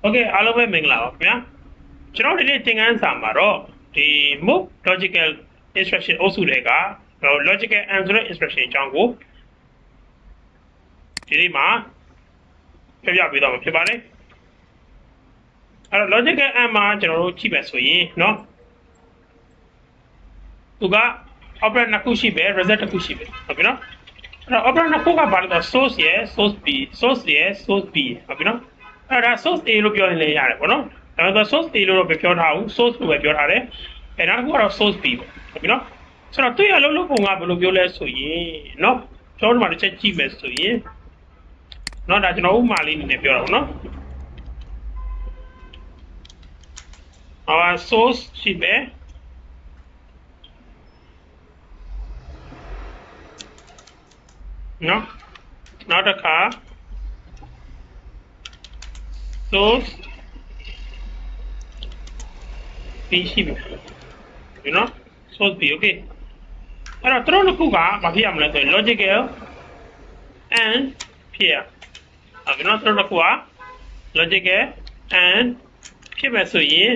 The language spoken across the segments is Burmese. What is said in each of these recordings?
โอเคအားလုံးပဲမင်္ဂလာပါခင်ဗျာကျွန်တော်ဒီနေ့သင်ခန်းစာမှာတော့ဒီ move logical instruction အုပ်စုတွေက logical and ဆိုတဲ့ instruction အကြောင်းကိုဒီနေ့မှာပြပြပေးတော့မှာဖြစ်ပါတယ်အဲ့တော့ logical and မှာကျွန်တော်တို့ကြည့်မယ်ဆိုရင်เนาะသူက operand နှစ်ခုရှိပဲ result တစ်ခုရှိပဲဟုတ်ပြီနော်အဲ့တော့ operand နှစ်ခုကဘာလဲဆိုတော့ source ရယ် source b source ရယ် source b ဟုတ်ပြီနော် အဲ့ဒါ source a လို့ပြောရင်လည်းရတယ်ပေါ့နော်ဒါပေမဲ့ source a လို့တော့မပြောထားဘူး source လို့ပဲပြောထားတယ်အဲ့နောက်တစ်ခုကတော့ source b ပေါ့ဟုတ်ပြီနော်ဆိုတော့သူရလုံးလုံးပုံကဘယ်လိုပြောလဲဆိုရင်နော်ကျွန်တော်တို့မှတစ်ချက်ကြည့်မယ်ဆိုရင်နော်ဒါကျွန်တော်ဥပမာလေးနည်းနည်းပြောတာပေါ့နော်ဟော source ရှိပဲနော်နောက်တစ်ခါ source ပြီးရှိပြီ you know source ပြီး okay အဲ့တော့သူတို့နှစ်ခုကဘာဖြစ်ရမလဲဆိုရင် logical and ဖြစ်ရအဲ့တော့သူတို့နှစ်ခုက logical and ဖြစ်မယ်ဆိုရင်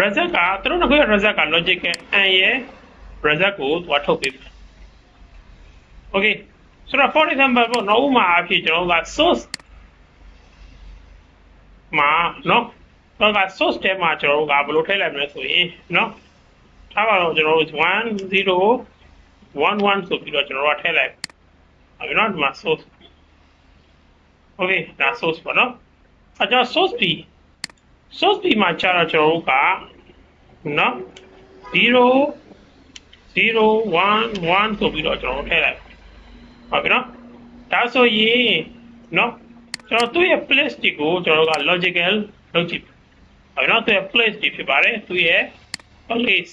result ကသူတို့နှစ်ခုရဲ့ result က logical and ရဲ့ result ကိုသွားထုတ်ပေးမယ် okay ဆိုတော့ for example ပေါ့နော်ဥပမာအဖြစ်ကျွန်တော်တို့က source မှာနော်တော့က source ထဲမှာကျွန်တော်တို့ကဘယ်လိုထည့်လိုက်မလဲဆိုရင်နော်ထားပါတော့ကျွန်တော်တို့1 0 1 1ဆိုပြီးတော့ကျွန်တော်တို့ကထည့်လိုက်ဟုတ်ပြီနော်ဒီမှာ source okay ဒါ source ပေါ့နော်အဲကြောင့် source b source b မှာကျတော့ကျွန်တော်တို့ကနော်0 0 1 1ဆိုပြီးတော့ကျွန်တော်တို့ထည့်လိုက်ဟုတ်ပြီနော်ဒါဆိုရင်နော် ကျွန်တော်သူ့ရဲ့ place တွေကိုကျွန်တော်တို့က logical လုပ်ကြည့်ဟုတ်ပြီနော်သူ့ရဲ့ place တွေဖြစ်ပါတယ်သူ့ရဲ့ place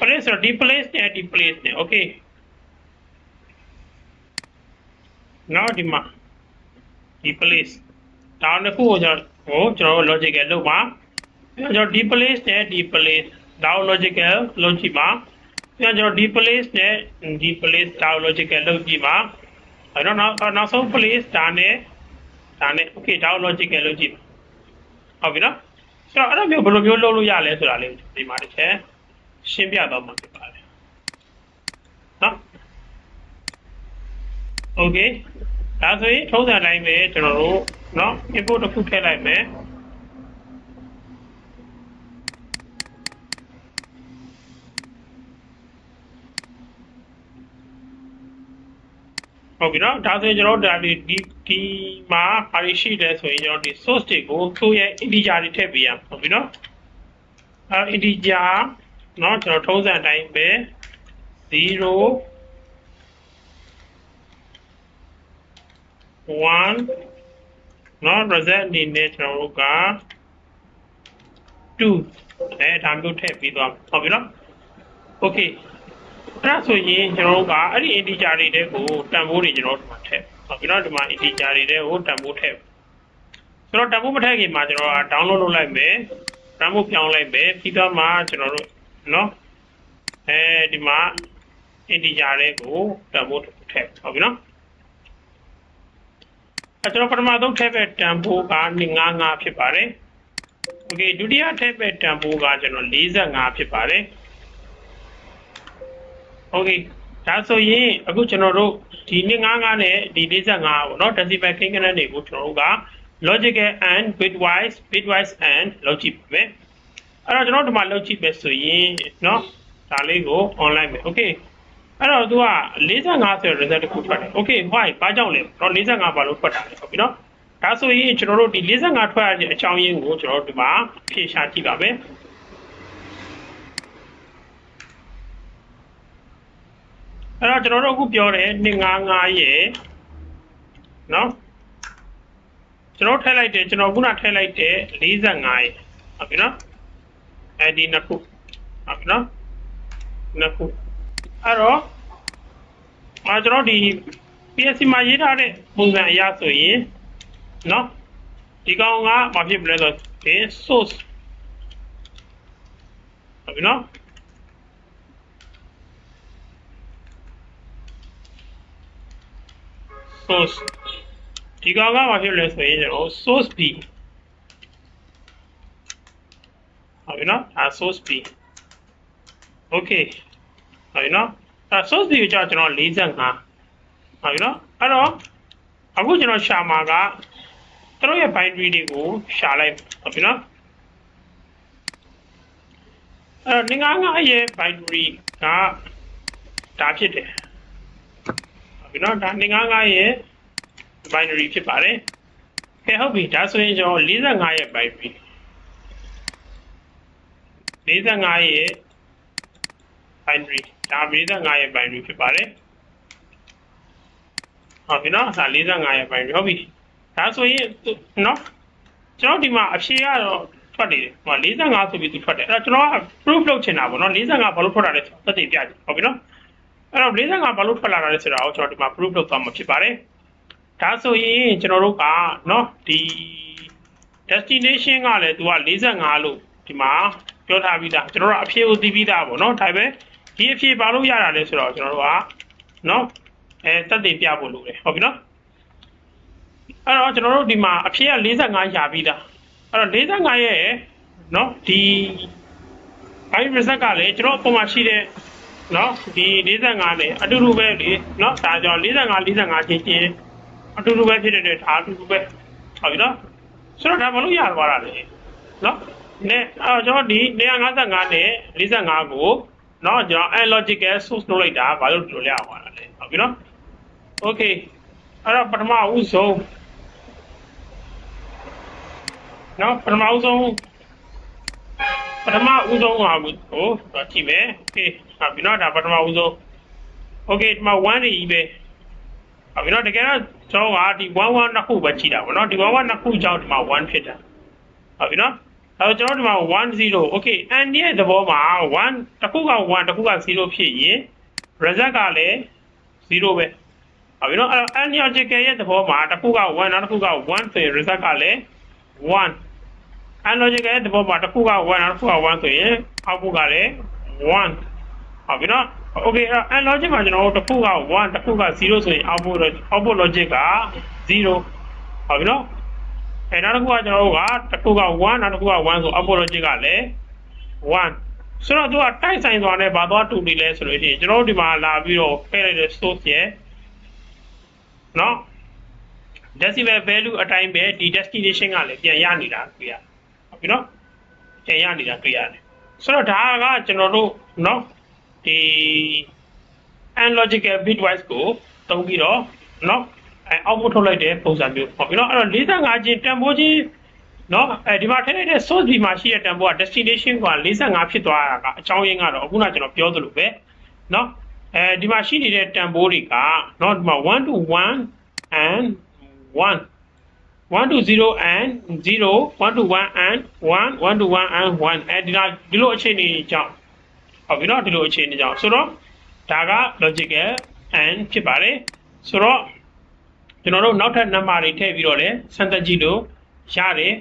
place ဆိုတော့ဒီ place နဲ့ဒီ place နဲ့ okay နောက်ဒီမှာဒီ place ဒါနှစ်ခုကိုကျွန်တော်ဟိုကျွန်တော်တို့ logical လုပ်ပါကျွန်တော်ဒီ place နဲ့ဒီ place ဒါကို logical လုပ်ကြည့်ပါကျွန်တော်ဒီ place နဲ့ဒီ place ဒါကို logical လုပ်ကြည့်ပါအဲ့တော့နောက်နောက်ဆုံး place ဒါနဲ့ ဒါနဲ့ okay ဒါတော့ logical လို့ကြည့်ဟုတ်ပြီနော်အဲ့တော့အဲ့လိုမျိုးဘယ်လိုမျိုးလုပ်လို့ရလဲဆိုတာလေးဒီမှာတစ်ချက်ရှင်းပြတော့မှာဖြစ်ပါတယ်နော် okay ဒါဆိုရင်ထုံးစံတိုင်းပဲကျွန်တော်တို့နော် input တစ်ခုထည့်လိုက်မယ် ဟုတ်ပြီနော်ဒါဆိုရင်ကျွန်တော်ဒါဒီဒီမှာဘာတွေရှိလဲဆိုရင်ကျွန်တော်ဒီ source တွေကိုသူ့ရဲ့ integer တွေထည့်ပေးရမှာဟုတ်ပြီနော်အဲ integer နော်ကျွန်တော်ထုံးစံအတိုင်းပဲ0 1နော် result အနေနဲ့ကျွန်တော်တို့က2အဲဒါမျိုးထည့်ပြီးသွားဟုတ်ပြီနော် okay အဲ့ဒါဆိုရင်ကျွန်တော်တို့ကအဲ့ဒီ integer တွေတဲ့ကိုတန်ဖိုးတွေကျွန်တော်တို့ဒီမှာထည့်ဟုတ်ပြီเนาะဒီမှာ integer တွေတဲ့ကိုတန်ဖိုးထည့်ဆိုတော့တန်ဖိုးမထည့်ခင်မှာကျွန်တော်က download လုပ်လိုက်မယ်တန်ဖိုးပြောင်းလိုက်မယ်ပြီးတော့မှကျွန်တော်တို့เนาะအဲဒီမှာ integer တွေကိုတန်ဖိုးထည့်ဟုတ်ပြီเนาะအဲကျွန်တော်ပထမဆုံးထည့်ပဲတန်ဖိုးက95ဖြစ်ပါတယ်။ Okay ဒုတိယထည့်ပဲတန်ဖိုးကကျွန်တော်45ဖြစ်ပါတယ်။ Okay ဒါဆိုရင်အခုကျွန်တော်တို့ဒီ95နဲ့ဒီ45ပေါ့နော် decimal ကိန်းဂဏန်းတွေကိုကျွန်တော်တို့က logical and bitwise bitwise and လောက်ကြည့်ပါမယ်။အဲ့တော့ကျွန်တော်ဒီမှာလောက်ကြည့်ပဲဆိုရင်နော်ဒါလေးကို online ပဲ okay အဲ့တော့ तू က45ဆိုတဲ့ result တစ်ခုထွက်တယ် okay why ဘာကြောင့်လဲတော့45ဘာလို့ထွက်တာလဲဟုတ်ပြီနော်ဒါဆိုရင်ကျွန်တော်တို့ဒီ45ထွက်ရတဲ့အကြောင်းရင်းကိုကျွန်တော်တို့ဒီမှာဖြေရှာကြည့်ပါမယ် အဲ့တော့ကျွန်တော်တို့အခုပြောတယ်155ရဲ့နော်ကျွန်တော်ထည့်လိုက်တယ်ကျွန်တော်ခုနထည့်လိုက်တယ်45ရဲ့ဟုတ်ပြီနော်အဲ့ဒီနှစ်ခုဟုတ်ပြီနော်နှစ်ခုအဲ့တော့အာကျွန်တော်ဒီ PSC မှာရေးထားတဲ့ပုံစံအရဆိုရင်နော်ဒီကောင်ကမဖြစ်ဘူးလဲဆိုရင် source ဟုတ်ပြီနော် source ဒီကောင်ကဘာဖြစ်လဲဆိုရင်ကျွန်တော် source b ဟုတ်ပြီနော်ဒါ source b okay ဟုတ်ပြီနော်အဲ source b ကိုကြာကျွန်တော်45ဟုတ်ပြီနော်အဲ့တော့အခုကျွန်တော်ရှာမှာကသူတို့ရဲ့ binary တွေကိုရှာလိုက်ဟုတ်ပြီနော်အဲ့တော့955ရဲ့ binary ကဒါဖြစ်တယ် ဟုတ်ပြီနော်ဒါ955ရဲ့ binary ဖြစ်ပါတယ်ကဲဟုတ်ပြီဒါဆိုရင်ကျွန်တော်45ရဲ့ binary 45ရဲ့ binary ဒါ45ရဲ့ binary ဖြစ်ပါတယ်ဟုတ်ပြီနော်ဒါ45ရဲ့ binary ဟုတ်ပြီဒါဆိုရင်နော်ကျွန်တော်ဒီမှာအဖြေကတော့ထွက်နေတယ်ဟို45ဆိုပြီးသူထွက်တယ်အဲ့တော့ကျွန်တော်က proof လုပ်ချင်တာပေါ့နော်45ဘာလို့ထွက်တာလဲသက်သေပြကြည့်ဟုတ်ပြီနော် အဲ့တော့45ဘာလို့ထွက်လာတာလဲဆိုတာကိုကျွန်တော်ဒီမှာ proof လုပ်သွားမှာဖြစ်ပါတယ်ဒါဆိုရင်ကျွန်တော်တို့ကနော်ဒီ destination ကလည်းသူက45လို့ဒီမှာပြောထားပြီးသားကျွန်တော်တို့အဖြေကိုသိပြီးသားပေါ့နော်ဒါပေမဲ့ဒီအဖြေဘာလို့ရတာလဲဆိုတော့ကျွန်တော်တို့ကနော်အဲတက်တည်ပြဖို့လိုတယ်ဟုတ်ပြီနော်အဲ့တော့ကျွန်တော်တို့ဒီမှာအဖြေက45ရပြီးသားအဲ့တော့45ရဲ့နော်ဒီဘိုင်း result ကလည်းကျွန်တော်အပေါ်မှာရှိတဲ့ နော်ဒီ45နဲ့အတူတူပဲလေနော်ဒါကြောင့်45 45ချင်းချင်းအတူတူပဲဖြစ်တဲ့အတွက်ဒါအတူတူပဲဟုတ်ပြီနော်ဆိုတော့ဒါမလို့ရသွားတာလေနော်နဲ့အဲကျွန်တော်ဒီ155နဲ့45ကိုနော်ကျွန်တော် illogical source လုပ်လိုက်တာဘာလို့ဒီလိုလဲအောင်လဲဟုတ်ပြီနော် okay အဲ့တော့ပထမဦးဆုံးနော်ပထမဦးဆုံး ပထမဦးဆုံးဟာကိုတော့ကြည့်မယ် okay ဟုတ်ပြီနော်ဒါပထမဦးဆုံး okay ဒီမှာ1နေကြီးပဲဟုတ်ပြီနော်တကယ်တော့ကျွန်တော်ကဒီ11နှစ်ခုပဲကြည့်တာပေါ့နော်ဒီ11နှစ်ခုကြောင့်ဒီမှာ1ဖြစ်တာဟုတ်ပြီနော်အဲကျွန်တော်ဒီမှာ1 0 okay and ရဲ့သဘောမှာ1တစ်ခုက1တစ်ခုက0ဖြစ်ရင် result ကလည်း0ပဲဟုတ်ပြီနော်အဲ့တော့ and logical ရဲ့သဘောမှာတစ်ခုက1နောက်တစ်ခုက1ဆိုရင် result ကလည်း1 and logical ရဲ့သဘောမှာတစ်ခုက1နောက်တစ်ခုက1ဆိုရင် output ကလည်း1ဟုတ်ပြီနော် okay အဲ့ and logic မှာကျွန်တော်တို့တစ်ခုက1တစ်ခုက0ဆိုရင် output output logic က0ဟုတ်ပြီနော်အဲနောက်တစ်ခုကကျွန်တော်တို့ကတစ်ခုက1နောက်တစ်ခုက1ဆို output logic ကလည်း1ဆိုတော့သူကတိုက်ဆိုင်သွားတဲ့ဘာသွားတူနေလဲဆိုလို့ရှိရင်ကျွန်တော်တို့ဒီမှာလာပြီးတော့ဖဲလိုက်တဲ့ source ရဲ့နော် decimal value အတိုင်းပဲဒီ destination ကလည်းပြန်ရနေတာတွေ့ရဟုတ် ပြီနော်ပြန်ရနေတာတွေ့ရတယ်ဆိုတော့ဒါကကျွန်တော်တို့နော်ဒီ analogical bitwise ကိုတုံးပြီးတော့နော်အဲ output ထုတ်လိုက်တဲ့ပုံစံမျိုးပေါ့ပြီနော်အဲ့တော့45ချင်းတန်ဖိုးချင်းနော်အဲဒီမှာထည့်လိုက်တဲ့ source ဒီမှာရှိတဲ့တန်ဖိုးက destination က45ဖြစ်သွားတာကအကြောင်းရင်းကတော့အခုနကျွန်တော်ပြောသလိုပဲနော်အဲဒီမှာရှိနေတဲ့တန်ဖိုးတွေကနော်ဒီမှာ1 to 1 and 1 1 to 0 and 0 1 to 1 and 1 1 to 1 and 1အဲဒီတော့ဒီလိုအခြေအနေကြောင့်ဟုတ်ပြီနော်ဒီလိုအခြေအနေကြောင့်ဆိုတော့ဒါက logical and ဖြစ်ပါတယ်ဆိုတော့ကျွန်တော်တို့နောက်ထပ် number တွေထည့်ပြီးတော့လည်းစမ်းသပ်ကြည့်လို့ရတယ်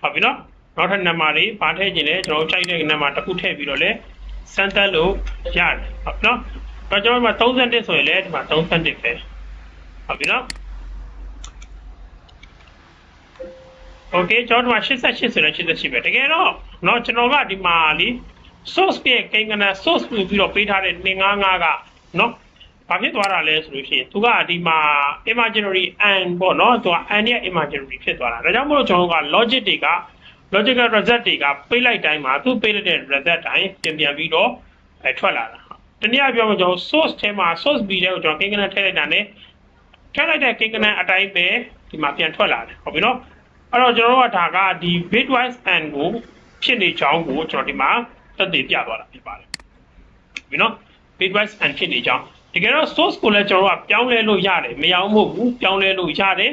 ဟုတ်ပြီနော်နောက်ထပ် number တွေပါထည့်ခြင်းလဲကျွန်တော်တို့ချိန်တဲ့ number တစ်ခုထည့်ပြီးတော့လည်းစမ်းသပ်လို့ရတယ်ဟုတ်နော်တော့ကျွန်တော်တို့မှာ31ဆိုရင်လည်းဒီမှာ31ပဲဟုတ်ပြီနော် Okay ကျွန်တော်တို့မှာ88ဆိုတော့88ပဲတကယ်တော့เนาะကျွန်တော်ကဒီမှာလီ source ရဲ့ကိန်းကန source ပြီးပြီးတော့ပေးထားတဲ့255ကเนาะဘာဖြစ်သွားတာလဲဆိုလို့ရှိရင်သူကဒီမှာ imaginary and ပေါ့เนาะသူက and ရဲ့ imaginary ဖြစ်သွားတာဒါကြောင့်မို့လို့ကျွန်တော်က logic တွေက logical result တွေကပေးလိုက်တိုင်းမှာသူပေးလိုက်တဲ့ result တိုင်းပြန်ပြန်ပြီးတော့အဲထွက်လာတာတနည်းအားပြောရင်ကျွန်တော် source ထဲမှာ source ပြီးတဲ့ကိုကျွန်တော်ကိန်းကနထည့်လိုက်တာ ਨੇ ထည့်လိုက်တဲ့ကိန်းကနအတိုင်းပဲဒီမှာပြန်ထွက်လာတယ်ဟုတ်ပြီเนาะ အဲ့တော့ကျွန်တော်တို့ကဒါကဒီ bitwise and ကိုဖြစ်နေကြောင်းကိုကျွန်တော်ဒီမှာသက်သေပြသွားတာဖြစ်ပါတယ်။ဒီနော် bitwise and ဖြစ်နေကြောင်းတကယ်တော့ source ကိုလည်းကျွန်တော်တို့ကပြောင်းလဲလို့ရတယ်မရအောင်မဟုတ်ဘူးပြောင်းလဲလို့ရတယ်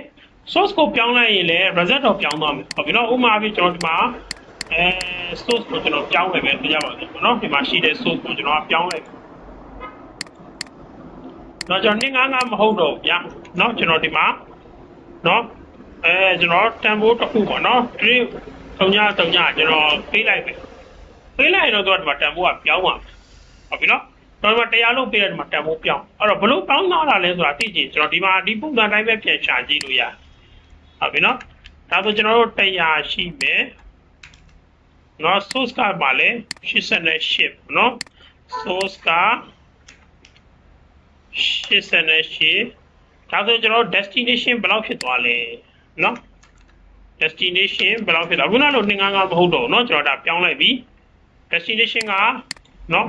source ကိုပြောင်းလိုက်ရင်လည်း result တော့ပြောင်းသွားမယ်ဟုတ်ပြီနော်ဥပမာပြကျွန်တော်ဒီမှာအဲ source ကိုကျွန်တော်ပြောင်းလဲပဲပြရပါမယ်ပေါ့နော်ဒီမှာရှိတဲ့ source ကိုကျွန်တော်ကပြောင်းလဲတော့ကျွန်တော်255မဟုတ်တော့ဗျာเนาะကျွန်တော်ဒီမှာเนาะ အဲကျွန်တော်တန်ဖိုးတစ်ခုပေါ့နော်ဒီတုံညတုံညကျွန်တော်ပေးလိုက်မယ်ပေးလိုက်ရင်တော့သူကဒီမှာတန်ဖိုးကပြောင်းသွားဟုတ်ပြီနော်ကျွန်တော်တရားလုံးပေးတဲ့ဒီမှာတန်ဖိုးပြောင်းအဲ့တော့ဘလို့ပေါင်းသွားတာလဲဆိုတာသိကြည့်ကျွန်တော်ဒီမှာဒီပုံစံတိုင်းပဲပြန်ရှာကြည့်လို့ရဟုတ်ပြီနော်ဒါဆိုကျွန်တော်တို့တရားရှိမယ်နော် source ကပါလေ88နော် source က88ဒါဆိုကျွန်တော် destination ဘယ်လောက်ဖြစ်သွားလဲ เนาะ destination ဘယ်လောက်ဖြစ်သွားခုနလို255မဟုတ်တော့เนาะကျွန်တော်ဒါပြောင်းလိုက်ပြီ destination ကเนาะ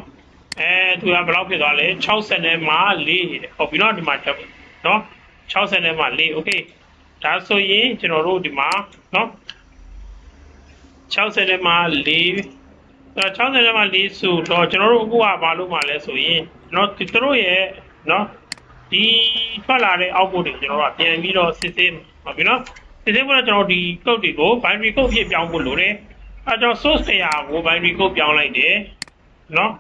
အဲသူကဘယ်လောက်ဖြစ်သွားလဲ60နဲ့မှ4ဟုတ်ပြီเนาะဒီမှာတက်เนาะ60နဲ့မှ4 okay ဒါဆိုရင်ကျွန်တော်တို့ဒီမှာเนาะ60နဲ့မှ4အဲ60နဲ့မှ4ဆိုတော့ကျွန်တော်တို့အခုကဘာလို့မှလဲဆိုရင်เนาะသူတို့ရဲ့เนาะဒီထွက်လာတဲ့ output တွေကျွန်တော်တို့ကပြန်ပြီးတော့စစ်ဆေး ဟုတ်ပြီเนาะစစ်ဆေးဖို့တော့ကျွန်တော်ဒီ code တွေကို binary code ဖြစ်ပြောင်းဖို့လိုတယ်အဲကျွန်တော် source တရားကို binary code ပြောင်းလိုက်တယ်เนาะ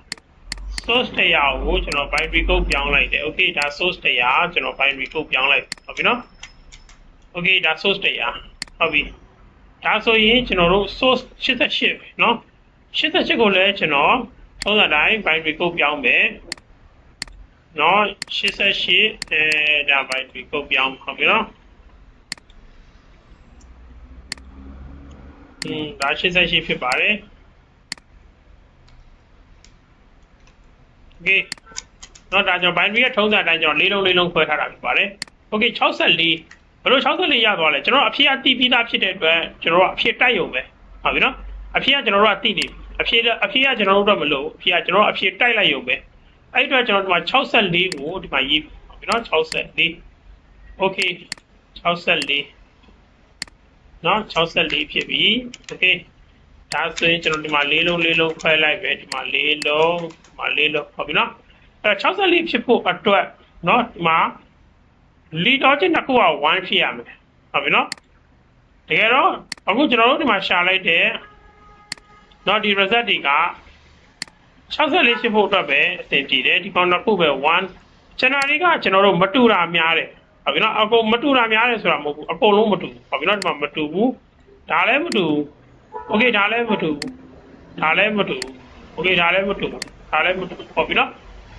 source တရားကိုကျွန်တော် binary code ပြောင်းလိုက်တယ် okay ဒါ source တရားကျွန်တော် binary code ပြောင်းလိုက်ဟုတ်ပြီเนาะ okay ဒါ source တရားဟုတ်ပြီဒါဆိုရင်ကျွန်တော်တို့ source 88ပဲเนาะ88ကိုလည်းကျွန်တော်သုံးစတိုင်း binary code ပြောင်းမယ်เนาะ88အဲဒါ binary code ပြောင်းဟုတ်ပြီเนาะ อืมဒါ88ဖြစ်ပါတယ် okay တော့ဒါကြောင့် binary ရဲ့ထုံးစံအတိုင်းကျွန်တော်လေးလုံးလေးလုံးခွဲထားတာဖြစ်ပါတယ် okay 64ဘယ်လို64ရသွားလဲကျွန်တော်အဖြေအတိပြီးသားဖြစ်တဲ့အတွက်ကျွန်တော်တို့အဖြေတိုက်ရုံပဲဟုတ်ပြီနော်အဖြေကကျွန်တော်တို့ကတိနေပြီအဖြေအဖြေကကျွန်တော်တို့တော့မလို့အဖြေကကျွန်တော်အဖြေတိုက်လိုက်ရုံပဲအဲ့ဒီအတွက်ကျွန်တော်ဒီမှာ64ကိုဒီမှာရေးဟုတ်ပြီနော်64 okay 64 နော်64ဖြစ်ပြီ okay ဒါဆိုရင်ကျွန်တော်ဒီမှာလေးလုံးလေးလုံးခွဲလိုက်ပဲဒီမှာလေးလုံးဒီမှာလေးလုံးဟုတ်ပြီနော်အဲ့64ဖြစ်ဖို့အတွက်နော်ဒီမှာလီတော့ချင်းတစ်ခုက1ဖြစ်ရမယ်ဟုတ်ပြီနော်တကယ်တော့အခုကျွန်တော်တို့ဒီမှာရှာလိုက်တဲ့နော်ဒီ result တွေက64ဖြစ်ဖို့အတွက်ပဲအဆင်ပြေတယ်ဒီကောင်တစ်ခုပဲ1ကျွန်တော်တွေကကျွန်တော်တို့မတူတာများတယ် ဟုတ်ပြီနော်အကုန်မတူတာများတယ်ဆိုတာမဟုတ်ဘူးအကုန်လုံးမတူဘူးဟုတ်ပြီနော်ဒီမှာမတူဘူးဒါလည်းမတူဘူး โอเคဒါလည်းမတူဘူးဒါလည်းမတူဘူးโอเคဒါလည်းမတူဘူးဒါလည်းမတူဘူးဟုတ်ပြီနော်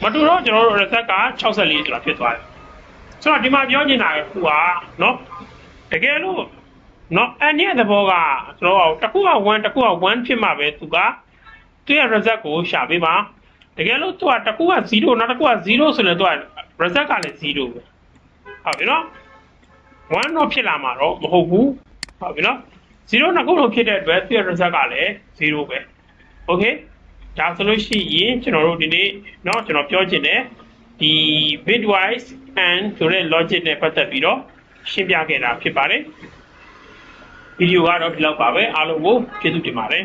မတူတော့ကျွန်တော်တို့ reset က64ဆိုတာဖြစ်သွားတယ်ဆိုတော့ဒီမှာပြောနေတာကခုကနော်တကယ်လို့နော်အန်ရဲ့သဘောကကျွန်တော်တို့တစ်ခုက1တစ်ခုက1ဖြစ်မှပဲသူကသူ့ရဲ့ reset ကိုရှာပေးပါတကယ်လို့သူကတစ်ခုက0နောက်တစ်ခုက0ဆိုရင်သူက reset ကလည်း0ပဲ ဟုတ်ပြီနော်1တော့ဖြစ်လာမှာတော့မဟုတ်ဘူးဟုတ်ပြီနော်0နှစ်ခုလုံးဖြစ်တဲ့အတွက်သူ့ရဲ့ result ကလည်း0ပဲ okay ဒါဆိုလို့ရှိရင်ကျွန်တော်တို့ဒီနေ့เนาะကျွန်တော်ပြောချင်တယ်ဒီ bitwise and ဆိုတဲ့ logic နဲ့ပတ်သက်ပြီးတော့ရှင်းပြခဲ့တာဖြစ်ပါတယ်ဗီဒီယိုကတော့ဒီလောက်ပါပဲအားလုံးကိုကျေးဇူးတင်ပါတယ်